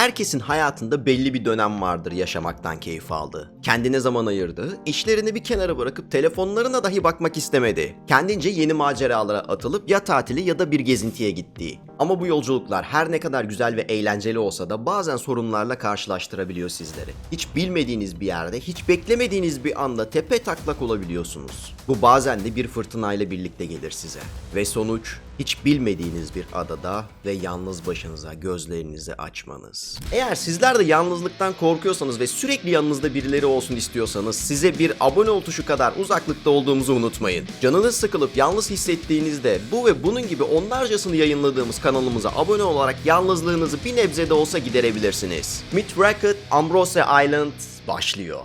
Herkesin hayatında belli bir dönem vardır yaşamaktan keyif aldığı. Kendine zaman ayırdığı, işlerini bir kenara bırakıp telefonlarına dahi bakmak istemedi. Kendince yeni maceralara atılıp ya tatili ya da bir gezintiye gittiği. Ama bu yolculuklar her ne kadar güzel ve eğlenceli olsa da bazen sorunlarla karşılaştırabiliyor sizleri. Hiç bilmediğiniz bir yerde, hiç beklemediğiniz bir anda tepe taklak olabiliyorsunuz. Bu bazen de bir fırtınayla birlikte gelir size. Ve sonuç hiç bilmediğiniz bir adada ve yalnız başınıza gözlerinizi açmanız. Eğer sizler de yalnızlıktan korkuyorsanız ve sürekli yanınızda birileri olsun istiyorsanız size bir abone ol tuşu kadar uzaklıkta olduğumuzu unutmayın. Canınız sıkılıp yalnız hissettiğinizde bu ve bunun gibi onlarcasını yayınladığımız kanalımıza abone olarak yalnızlığınızı bir nebze de olsa giderebilirsiniz. Mid Racket Ambrose Island başlıyor.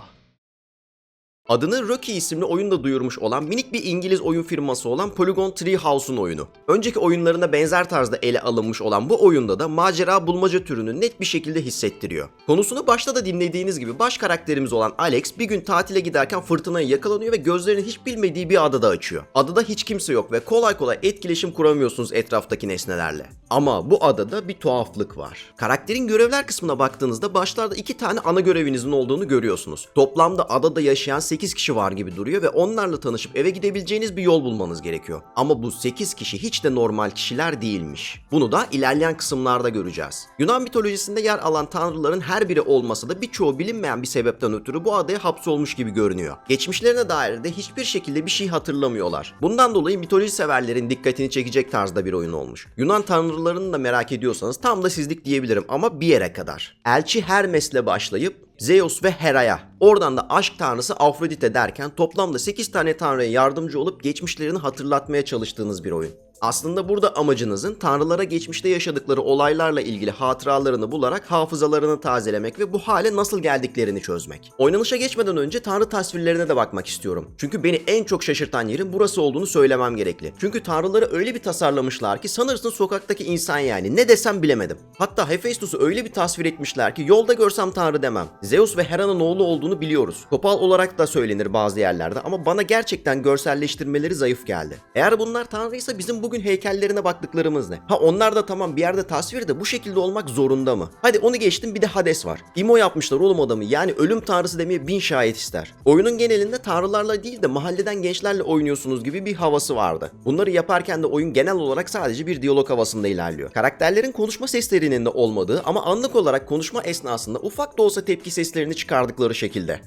Adını Rocky isimli oyunda duyurmuş olan minik bir İngiliz oyun firması olan Polygon Treehouse'un oyunu. Önceki oyunlarına benzer tarzda ele alınmış olan bu oyunda da macera bulmaca türünü net bir şekilde hissettiriyor. Konusunu başta da dinlediğiniz gibi baş karakterimiz olan Alex bir gün tatile giderken fırtınaya yakalanıyor ve gözlerini hiç bilmediği bir adada açıyor. Adada hiç kimse yok ve kolay kolay etkileşim kuramıyorsunuz etraftaki nesnelerle. Ama bu adada bir tuhaflık var. Karakterin görevler kısmına baktığınızda başlarda iki tane ana görevinizin olduğunu görüyorsunuz. Toplamda adada yaşayan 8 kişi var gibi duruyor ve onlarla tanışıp eve gidebileceğiniz bir yol bulmanız gerekiyor. Ama bu 8 kişi hiç de normal kişiler değilmiş. Bunu da ilerleyen kısımlarda göreceğiz. Yunan mitolojisinde yer alan tanrıların her biri olmasa da birçoğu bilinmeyen bir sebepten ötürü bu adaya hapsolmuş gibi görünüyor. Geçmişlerine dair de hiçbir şekilde bir şey hatırlamıyorlar. Bundan dolayı mitoloji severlerin dikkatini çekecek tarzda bir oyun olmuş. Yunan tanrılarını da merak ediyorsanız tam da sizlik diyebilirim ama bir yere kadar. Elçi Hermes'le başlayıp Zeus ve Hera'ya, oradan da aşk tanrısı Afrodite derken toplamda 8 tane tanrıya yardımcı olup geçmişlerini hatırlatmaya çalıştığınız bir oyun. Aslında burada amacınızın tanrılara geçmişte yaşadıkları olaylarla ilgili hatıralarını bularak hafızalarını tazelemek ve bu hale nasıl geldiklerini çözmek. Oynanışa geçmeden önce tanrı tasvirlerine de bakmak istiyorum. Çünkü beni en çok şaşırtan yerin burası olduğunu söylemem gerekli. Çünkü tanrıları öyle bir tasarlamışlar ki sanırsın sokaktaki insan yani ne desem bilemedim. Hatta Hephaestus'u öyle bir tasvir etmişler ki yolda görsem tanrı demem. Zeus ve Hera'nın oğlu olduğunu biliyoruz. Topal olarak da söylenir bazı yerlerde ama bana gerçekten görselleştirmeleri zayıf geldi. Eğer bunlar tanrıysa bizim bugün heykellerine baktıklarımız ne? Ha onlar da tamam bir yerde tasvir de bu şekilde olmak zorunda mı? Hadi onu geçtim bir de Hades var. İmo yapmışlar oğlum adamı yani ölüm tanrısı demeye bin şahit ister. Oyunun genelinde tanrılarla değil de mahalleden gençlerle oynuyorsunuz gibi bir havası vardı. Bunları yaparken de oyun genel olarak sadece bir diyalog havasında ilerliyor. Karakterlerin konuşma seslerinin de olmadığı ama anlık olarak konuşma esnasında ufak da olsa tepki seslerini çıkardıkları şekilde.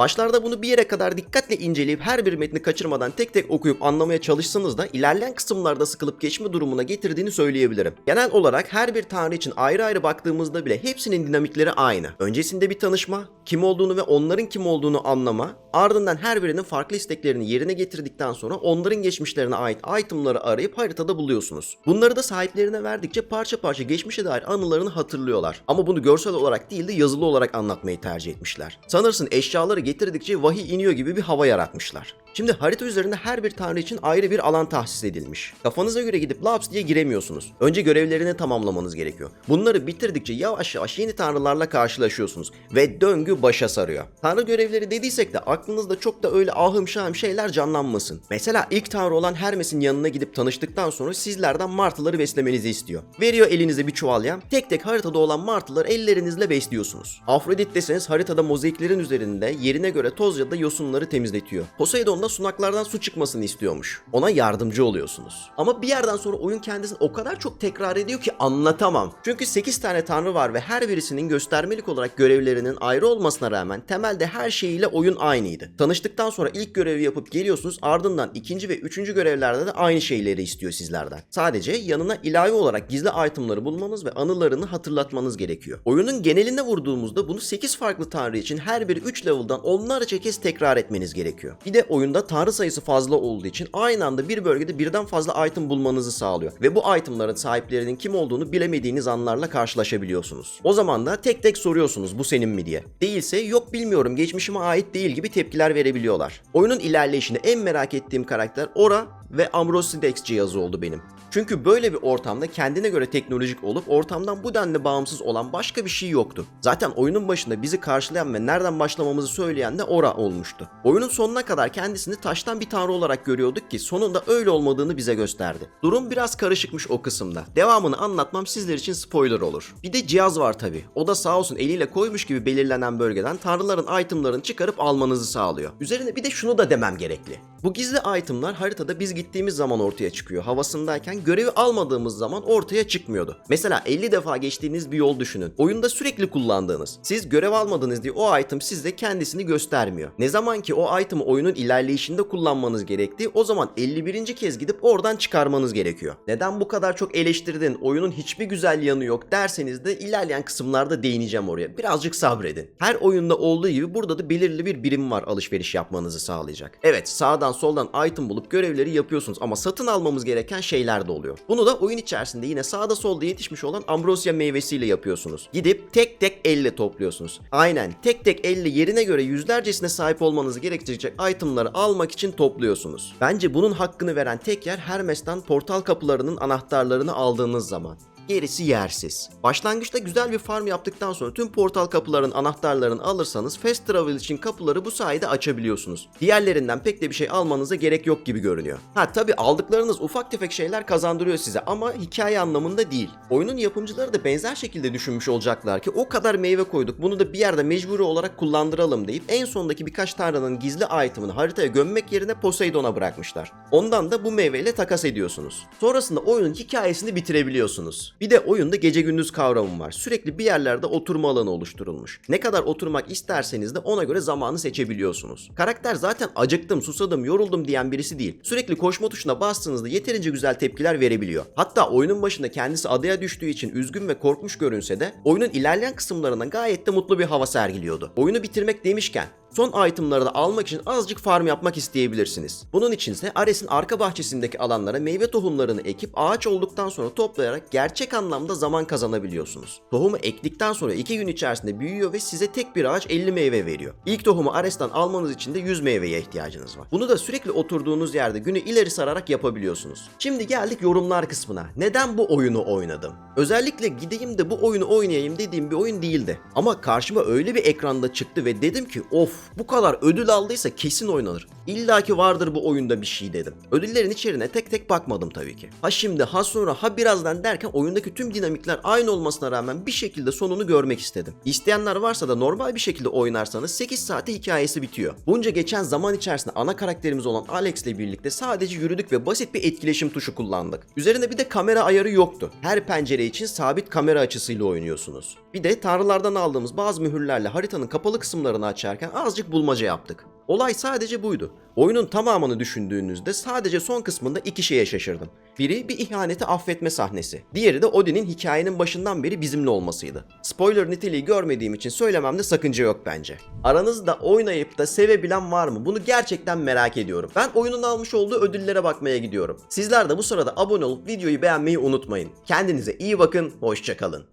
Başlarda bunu bir yere kadar dikkatle inceleyip her bir metni kaçırmadan tek tek okuyup anlamaya çalışsanız da ilerleyen kısımlarda sıkılıp geçme durumuna getirdiğini söyleyebilirim. Genel olarak her bir tanrı için ayrı ayrı baktığımızda bile hepsinin dinamikleri aynı. Öncesinde bir tanışma, kim olduğunu ve onların kim olduğunu anlama, ardından her birinin farklı isteklerini yerine getirdikten sonra onların geçmişlerine ait itemları arayıp haritada buluyorsunuz. Bunları da sahiplerine verdikçe parça parça geçmişe dair anılarını hatırlıyorlar. Ama bunu görsel olarak değil de yazılı olarak anlatmayı tercih etmişler. Sanırsın eşyaları getirdikçe vahiy iniyor gibi bir hava yaratmışlar. Şimdi harita üzerinde her bir tanrı için ayrı bir alan tahsis edilmiş. Kafanıza göre gidip laps diye giremiyorsunuz. Önce görevlerini tamamlamanız gerekiyor. Bunları bitirdikçe yavaş yavaş yeni tanrılarla karşılaşıyorsunuz ve döngü başa sarıyor. Tanrı görevleri dediysek de aklınızda çok da öyle ahım şahım şeyler canlanmasın. Mesela ilk tanrı olan Hermes'in yanına gidip tanıştıktan sonra sizlerden martıları beslemenizi istiyor. Veriyor elinize bir çuval yem. Tek tek haritada olan martıları ellerinizle besliyorsunuz. Afrodit deseniz haritada mozaiklerin üzerinde yerine göre toz ya da yosunları temizletiyor. Poseidon da sunaklardan su çıkmasını istiyormuş. Ona yardımcı oluyorsunuz. Ama bir yerden sonra oyun kendisini o kadar çok tekrar ediyor ki anlatamam. Çünkü 8 tane tanrı var ve her birisinin göstermelik olarak görevlerinin ayrı olmasına rağmen temelde her şeyiyle oyun aynıydı. Tanıştıktan sonra ilk görevi yapıp geliyorsunuz ardından ikinci ve üçüncü görevlerde de aynı şeyleri istiyor sizlerden. Sadece yanına ilave olarak gizli itemları bulmanız ve anılarını hatırlatmanız gerekiyor. Oyunun geneline vurduğumuzda bunu 8 farklı tanrı için her biri 3 level'dan onlarca kez tekrar etmeniz gerekiyor. Bir de oyunda tanrı sayısı fazla olduğu için aynı anda bir bölgede birden fazla item bulmanızı sağlıyor. Ve bu itemların sahiplerinin kim olduğunu bilemediğiniz anlarla karşılaşabiliyorsunuz. O zaman da tek tek soruyorsunuz bu senin mi diye. Değilse yok bilmiyorum geçmişime ait değil gibi tepkiler verebiliyorlar. Oyunun ilerleyişinde en merak ettiğim karakter Ora ve Ambrosidex cihazı oldu benim. Çünkü böyle bir ortamda kendine göre teknolojik olup ortamdan bu denli bağımsız olan başka bir şey yoktu. Zaten oyunun başında bizi karşılayan ve nereden başlamamızı söyleyen de Ora olmuştu. Oyunun sonuna kadar kendisini taştan bir tanrı olarak görüyorduk ki sonunda öyle olmadığını bize gösterdi. Durum biraz karışıkmış o kısımda. Devamını anlatmam sizler için spoiler olur. Bir de cihaz var tabi. O da sağ olsun eliyle koymuş gibi belirlenen bölgeden tanrıların itemlarını çıkarıp almanızı sağlıyor. Üzerine bir de şunu da demem gerekli. Bu gizli itemlar haritada biz gittiğimiz zaman ortaya çıkıyor. Havasındayken görevi almadığımız zaman ortaya çıkmıyordu. Mesela 50 defa geçtiğiniz bir yol düşünün. Oyunda sürekli kullandığınız. Siz görev almadınız diye o item sizde kendisini göstermiyor. Ne zaman ki o item'ı oyunun ilerleyişinde kullanmanız gerektiği o zaman 51. kez gidip oradan çıkarmanız gerekiyor. Neden bu kadar çok eleştirdin, oyunun hiçbir güzel yanı yok derseniz de ilerleyen kısımlarda değineceğim oraya. Birazcık sabredin. Her oyunda olduğu gibi burada da belirli bir birim var alışveriş yapmanızı sağlayacak. Evet sağdan soldan item bulup görevleri yapıyorsunuz ama satın almamız gereken şeyler de oluyor. Bunu da oyun içerisinde yine sağda solda yetişmiş olan ambrosia meyvesiyle yapıyorsunuz. Gidip tek tek elle topluyorsunuz. Aynen tek tek elle yerine göre yüzlercesine sahip olmanızı gerektirecek itemları almak için topluyorsunuz. Bence bunun hakkını veren tek yer Hermes'ten portal kapılarının anahtarlarını aldığınız zaman. Gerisi yersiz. Başlangıçta güzel bir farm yaptıktan sonra tüm portal kapıların anahtarlarını alırsanız fast travel için kapıları bu sayede açabiliyorsunuz. Diğerlerinden pek de bir şey almanıza gerek yok gibi görünüyor. Ha tabi aldıklarınız ufak tefek şeyler kazandırıyor size ama hikaye anlamında değil. Oyunun yapımcıları da benzer şekilde düşünmüş olacaklar ki o kadar meyve koyduk bunu da bir yerde mecburi olarak kullandıralım deyip en sondaki birkaç tanrının gizli itemını haritaya gömmek yerine Poseidon'a bırakmışlar. Ondan da bu meyveyle takas ediyorsunuz. Sonrasında oyunun hikayesini bitirebiliyorsunuz. Bir de oyunda gece gündüz kavramı var. Sürekli bir yerlerde oturma alanı oluşturulmuş. Ne kadar oturmak isterseniz de ona göre zamanı seçebiliyorsunuz. Karakter zaten acıktım, susadım, yoruldum diyen birisi değil. Sürekli koşma tuşuna bastığınızda yeterince güzel tepkiler verebiliyor. Hatta oyunun başında kendisi adaya düştüğü için üzgün ve korkmuş görünse de oyunun ilerleyen kısımlarında gayet de mutlu bir hava sergiliyordu. Oyunu bitirmek demişken Son itemları da almak için azıcık farm yapmak isteyebilirsiniz. Bunun içinse Ares'in arka bahçesindeki alanlara meyve tohumlarını ekip ağaç olduktan sonra toplayarak gerçek anlamda zaman kazanabiliyorsunuz. Tohumu ektikten sonra 2 gün içerisinde büyüyor ve size tek bir ağaç 50 meyve veriyor. İlk tohumu Ares'ten almanız için de 100 meyveye ihtiyacınız var. Bunu da sürekli oturduğunuz yerde günü ileri sararak yapabiliyorsunuz. Şimdi geldik yorumlar kısmına. Neden bu oyunu oynadım? Özellikle gideyim de bu oyunu oynayayım dediğim bir oyun değildi. Ama karşıma öyle bir ekranda çıktı ve dedim ki of bu kadar ödül aldıysa kesin oynanır. İlla ki vardır bu oyunda bir şey dedim. Ödüllerin içeriğine tek tek bakmadım tabii ki. Ha şimdi ha sonra ha birazdan derken oyundaki tüm dinamikler aynı olmasına rağmen bir şekilde sonunu görmek istedim. İsteyenler varsa da normal bir şekilde oynarsanız 8 saate hikayesi bitiyor. Bunca geçen zaman içerisinde ana karakterimiz olan Alex ile birlikte sadece yürüdük ve basit bir etkileşim tuşu kullandık. Üzerinde bir de kamera ayarı yoktu. Her pencere için sabit kamera açısıyla oynuyorsunuz. Bir de tanrılardan aldığımız bazı mühürlerle haritanın kapalı kısımlarını açarken azıcık bulmaca yaptık. Olay sadece buydu. Oyunun tamamını düşündüğünüzde sadece son kısmında iki şeye şaşırdım. Biri bir ihaneti affetme sahnesi. Diğeri de Odin'in hikayenin başından beri bizimle olmasıydı. Spoiler niteliği görmediğim için söylememde sakınca yok bence. Aranızda oynayıp da sevebilen var mı? Bunu gerçekten merak ediyorum. Ben oyunun almış olduğu ödüllere bakmaya gidiyorum. Sizler de bu sırada abone olup videoyu beğenmeyi unutmayın. Kendinize iyi bakın, hoşçakalın.